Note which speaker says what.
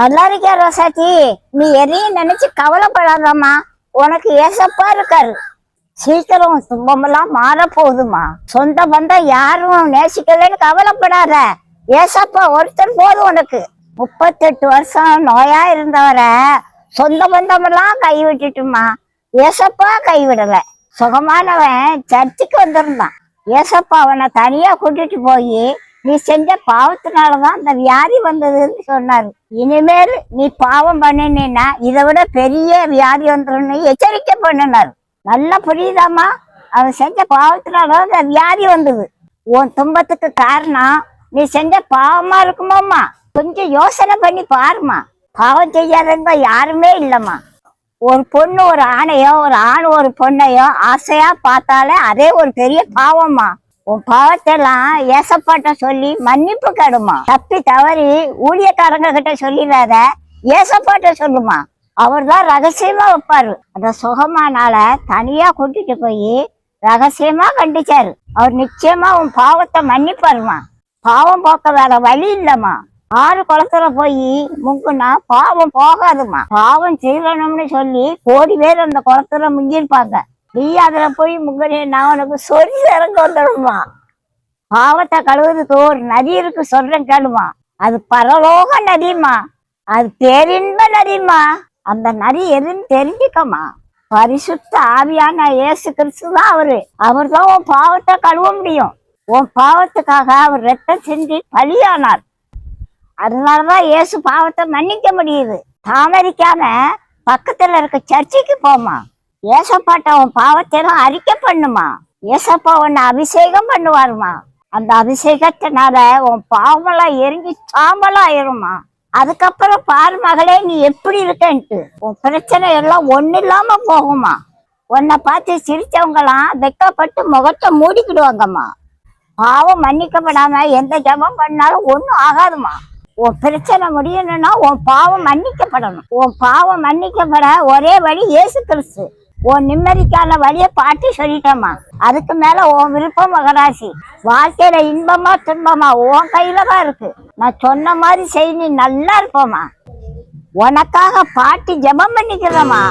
Speaker 1: நல்லா இருக்கியா ரோசாச்சி நீ எதையும் நினைச்சு கவலைப்படாதம்மா. உனக்கு ஏசப்பா இருக்காரு. சீக்கிரம் துன்பமெல்லாம் மாற போகுதுமா சொந்த பந்தம் யாரும் நேசிக்கலைன்னு கவலைப்படாத. ஏசப்பா ஒருத்தர் போதும் உனக்கு. முப்பத்தெட்டு வருஷம் நோயா இருந்தவரை சொந்த பந்தமெல்லாம் கைவிட்டுட்டுமா ஏசப்பா கைவிடல. சுகமானவன் சர்ச்சுக்கு வந்திருந்தான். ஏசப்பா அவனை தனியா கூட்டிட்டு போய் நீ செஞ்ச பாவத்தினாலதான் இந்த வியாதி வந்ததுன்னு சொன்னாரு. இனிமேல் நீ பாவம் பண்ணினா இதை விட பெரிய வியாதி வந்துருன்னு எச்சரிக்கை பண்ணினார். நல்லா புரியுதாம்மா? அவன் செஞ்ச பாவத்தினாலதான் இந்த வியாதி வந்தது. உன் துன்பத்துக்கு காரணம் நீ செஞ்ச பாவமா இருக்குமாம்மா? கொஞ்சம் யோசனை பண்ணி பாருமா பாவம் செய்யாதவங்க யாருமே இல்லைம்மா. ஒரு பொண்ணு ஒரு ஆணையோ ஒரு ஆண் ஒரு பொண்ணையோ ஆசையா பார்த்தாலே அதே ஒரு பெரிய பாவம்மா. உன் பாவத்தெல்லாம் ஏசப்பாட்ட சொல்லி மன்னிப்பு கடுமா தப்பி தவறி ஊழியக்காரங்க கிட்ட சொல்லிடாத ஏசப்பாட்ட சொல்லுமா. அவர் தான் ரகசியமா வைப்பாரு. அந்த சுகமானால தனியா கூட்டிட்டு போய் ரகசியமா கண்டிச்சாரு. அவர் நிச்சயமா உன் பாவத்தை மன்னிப்பாருமா. பாவம் போக்க வேற வழி இல்லம்மா. ஆறு குளத்துல போய் முங்குனா பாவம் போகாதுமா பாவம் செய்யணும்னு சொல்லி கோடி பேர் அந்த குளத்துல முங்கியிருப்பாங்க. நீ அதுல போய் முங்கனே நான் உனக்கு சொல்லி இறங்க வந்துடுமா பாவத்தை கழுவுறதுக்கு ஒரு நதி இருக்கு சொல்றேன் கேளுமா. அது பரலோக நதிமா அது பேரின்ப நதிமா அந்த நதி எதுன்னு தெரிஞ்சுக்கமா பரிசுத்த ஆவியான இயேசு கிறிஸ்து தான் அவரு. அவர் தான் உன் பாவத்தை கழுவ முடியும். உன் பாவத்துக்காக அவர் ரத்தம் செஞ்சு பலியானார். அதனாலதான் இயேசு பாவத்தை மன்னிக்க முடியுது. தாமரிக்காம பக்கத்துல இருக்க சர்ச்சுக்கு போமா ஏசப்பாட்ட உன் பாவத்தை அறிக்கை பண்ணுமா? ஏசப்பா உன்னை அபிஷேகம் பண்ணுவாருமா? அந்த அபிஷேகத்தினால உன் பாவமெல்லாம் எரிஞ்சு சாம்பலா ஆயிருமா அதுக்கப்புறம் பாரு மகளே நீ எப்படி இருக்கன்ட்டு? உன் பிரச்சனை எல்லாம் ஒண்ணு இல்லாம போகுமா? உன்னை பார்த்து சிரிச்சவங்களாம் வெக்கப்பட்டு முகத்தை மூடிக்கிடுவாங்கம்மா. பாவம் மன்னிக்கப்படாம எந்த ஜெபம் பண்ணாலும் ஒன்றும் ஆகாதுமா. உன் பிரச்சனை முடியணும்னா உன் பாவம் மன்னிக்கப்படணும். உன் பாவம் மன்னிக்கப்பட ஒரே வழி இயேசு கிறிஸ்து. உன் நிம்மதிக்கான வழியை பாட்டி சொல்லிட்டேம்மா. அதுக்கு மேல உன் விருப்பம் மகராசி. வாழ்க்கையில இன்பமா துன்பமா உன் கையில தான் இருக்கு. நான் சொன்ன மாதிரி செய் நீ நல்லா இருப்போம்மா. உனக்காக பாட்டி ஜெபம் பண்ணிக்கிறேம்மா.